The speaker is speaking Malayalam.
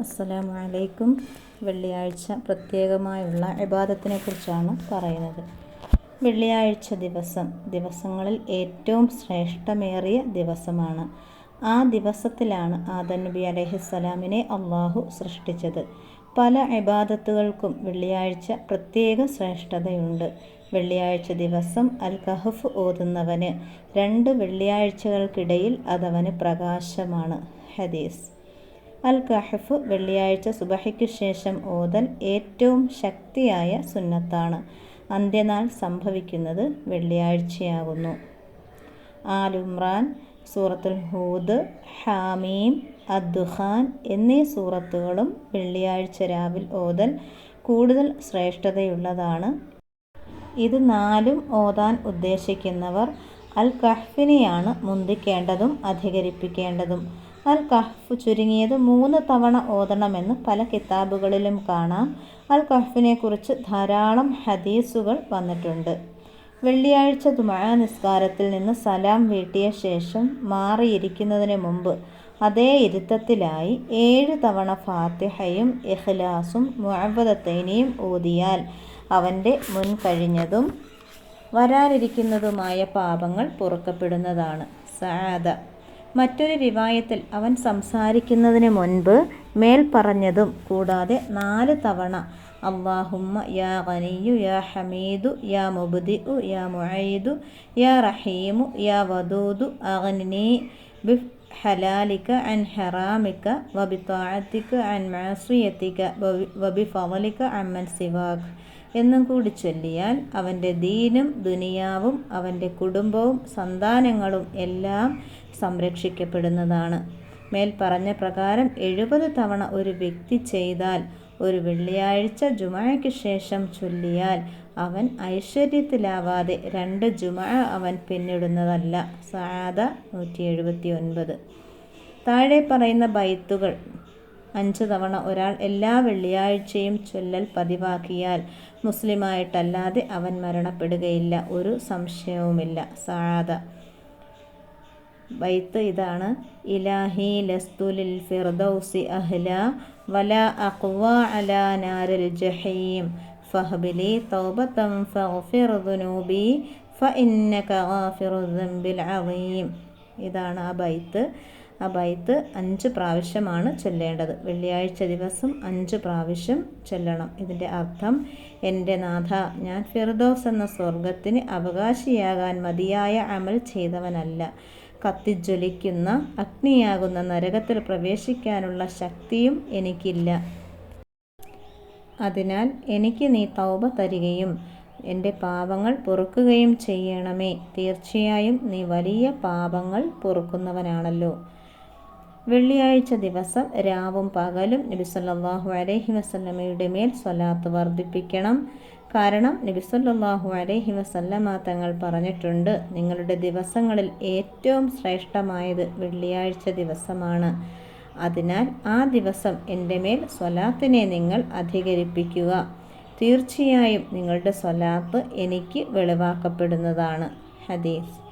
അസ്സലാമു അലൈക്കും വെള്ളിയാഴ്ച പ്രത്യേകമായുള്ള ഇബാദത്തിനെ കുറിച്ചാണ് പറയുന്നത്. വെള്ളിയാഴ്ച ദിവസം ദിവസങ്ങളിൽ ഏറ്റവും ശ്രേഷ്ഠമേറിയ ദിവസമാണ്. ആ ദിവസത്തിലാണ് ആദൻ നബി അലൈഹിസ്സലാമിനെ അള്ളാഹു സൃഷ്ടിച്ചത്. പല ഇബാദത്തുകൾക്കും വെള്ളിയാഴ്ച പ്രത്യേക ശ്രേഷ്ഠതയുണ്ട്. വെള്ളിയാഴ്ച ദിവസം അൽ കഹഫ് ഓതുന്നവന് രണ്ട് വെള്ളിയാഴ്ചകൾക്കിടയിൽ അതവന് പ്രകാശമാണ്. ഹദീസ്. അൽ കഹഫ് വെള്ളിയാഴ്ച സുബഹയ്ക്കു ശേഷം ഓതൽ ഏറ്റവും ശക്തിയായ സുന്നത്താണ്. അന്ത്യനാൾ സംഭവിക്കുന്നത് വെള്ളിയാഴ്ചയാകുന്നു. ആലുമ്രാൻ സൂറത്തുൽ ഹൂദ് ഹാമീം അദ്ദുഹാൻ എന്നീ സൂറത്തുകളും വെള്ളിയാഴ്ച രാവിൽ ഓതൽ കൂടുതൽ ശ്രേഷ്ഠതയുള്ളതാണ്. ഇത് നാലും ഓതാൻ ഉദ്ദേശിക്കുന്നവർ അൽ കഹ്ഫിനെയാണ് മുന്തിക്കേണ്ടതും അധികരിപ്പിക്കേണ്ടതും. അൽ കഹ്ഫ് ചുരുങ്ങിയത് മൂന്ന് തവണ ഓതണമെന്ന് പല കിതാബുകളിലും കാണാം. അൽ കഹ്ഫിനെക്കുറിച്ച് ധാരാളം ഹദീസുകൾ വന്നിട്ടുണ്ട്. വെള്ളിയാഴ്ച തുമഴ നിസ്കാരത്തിൽ നിന്ന് സലാം വീട്ടിയ ശേഷം മാറിയിരിക്കുന്നതിന് മുമ്പ് അതേ ഇരുത്തത്തിലായി ഏഴ് തവണ ഫാത്തിഹയും ഇഖ്ലാസും മുഅവദത്തൈനിയും ഊതിയാൽ അവന്റെ മുൻകഴിഞ്ഞതും വരാനിരിക്കുന്നതുമായ പാപങ്ങൾ പൊറുക്കപ്പെടുന്നതാണ്. സാദ മറ്റൊരു റിവായത്തിൽ അവൻ സംസാരിക്കുന്നതിന് മുൻപ് മേൽ പറഞ്ഞതും കൂടാതെ നാല് തവണ അള്ളാഹുമ്മ യാ ഖനിയു യാ ഹമീദു യാ മുബ്ദിഉ യാ മുഈദു യാ റഹീമു യാ വദൂദു അഗ്നി ബി ഹലാലിക അൻ ഹറാമിക വബി താഅത്തിക അൻ മാസിയത്തിക വബിഫളലിക അമ്മൻ സിവാഖ് എന്നും കൂടി ചൊല്ലിയാൽ അവന്റെ ദീനും ദുനിയാവും അവന്റെ കുടുംബവും സന്താനങ്ങളും എല്ലാം സംരക്ഷിക്കപ്പെടുന്നതാണ്. മേൽ പറഞ്ഞ പ്രകാരം എഴുപത് തവണ ഒരു വ്യക്തി ചെയ്താൽ ഒരു വെള്ളിയാഴ്ച ജുമയ്ക്ക് ശേഷം ചൊല്ലിയാൽ അവൻ ഐശ്വര്യത്തിലാവാതെ രണ്ട് ജുമ അവൻ പിന്നിടുന്നതല്ല. സാദ നൂറ്റി എഴുപത്തി ഒൻപത് താഴെ പറയുന്ന ബൈത്തുകൾ അഞ്ച് തവണ ഒരാൾ എല്ലാ വെള്ളിയാഴ്ചയും ചൊല്ലൽ പതിവാക്കിയാൽ മുസ്ലിമായിട്ടല്ലാതെ അവൻ മരണപ്പെടുകയില്ല. ഒരു സംശയവുമില്ല. സാദ. ബൈത്ത് ഇതാണ്. ഇലാഹി ലസ്തുലിൽ ഫിർദൗസി അഹ്ല വല അഖ്വാ അല നാരിൽ ജഹീം. ഫഹ്ബിലി തൗബതം ഫഗ്ഫിർ ദുനൂബി ഫഇന്നക ഗാഫിറു ദംബിൽ അളീം ഇതാണ് ആ ബൈത്ത്. ആ ബൈത്ത് അഞ്ച് പ്രാവശ്യമാണ് ചൊല്ലേണ്ടത്. വെള്ളിയാഴ്ച ദിവസം അഞ്ച് പ്രാവശ്യം ചൊല്ലണം. ഇതിന്റെ അർത്ഥം എന്റെ നാഥ ഞാൻ ഫിർദോസ് എന്ന സ്വർഗത്തിന് അവകാശിയാകാൻ മതിയായ അമൽ ചെയ്തവനല്ല. കത്തിജ്വലിക്കുന്ന അഗ്നിയാകുന്ന നരകത്തിൽ പ്രവേശിക്കാനുള്ള ശക്തിയും എനിക്കില്ല. അതിനാൽ എനിക്ക് നീ തൗബ തരികയും എന്റെ പാപങ്ങൾ പൊറുക്കുകയും ചെയ്യണമേ. തീർച്ചയായും നീ വലിയ പാപങ്ങൾ പൊറുക്കുന്നവനാണല്ലോ. വെള്ളിയാഴ്ച ദിവസം രാവും പകലും നബി സല്ലല്ലാഹു അലൈഹി വസല്ലമയുടെ മേൽ സ്വലാത്ത് വർദ്ധിപ്പിക്കണം. കാരണം നബി സല്ലല്ലാഹു അലൈഹി വസല്ലമ തങ്ങൾ പറഞ്ഞിട്ടുണ്ട് നിങ്ങളുടെ ദിവസങ്ങളിൽ ഏറ്റവും ശ്രേഷ്ഠമായത് വെള്ളിയാഴ്ച ദിവസമാണ്. അതിനാൽ ആ ദിവസം എന്റെ മേൽ സ്വലാത്തിനെ നിങ്ങൾ അധികരിപ്പിക്കുക. തീർച്ചയായും നിങ്ങളുടെ സ്വലാത്ത് എനിക്ക് വെളിവാക്കപ്പെടുന്നതാണ്. ഹദീസ്.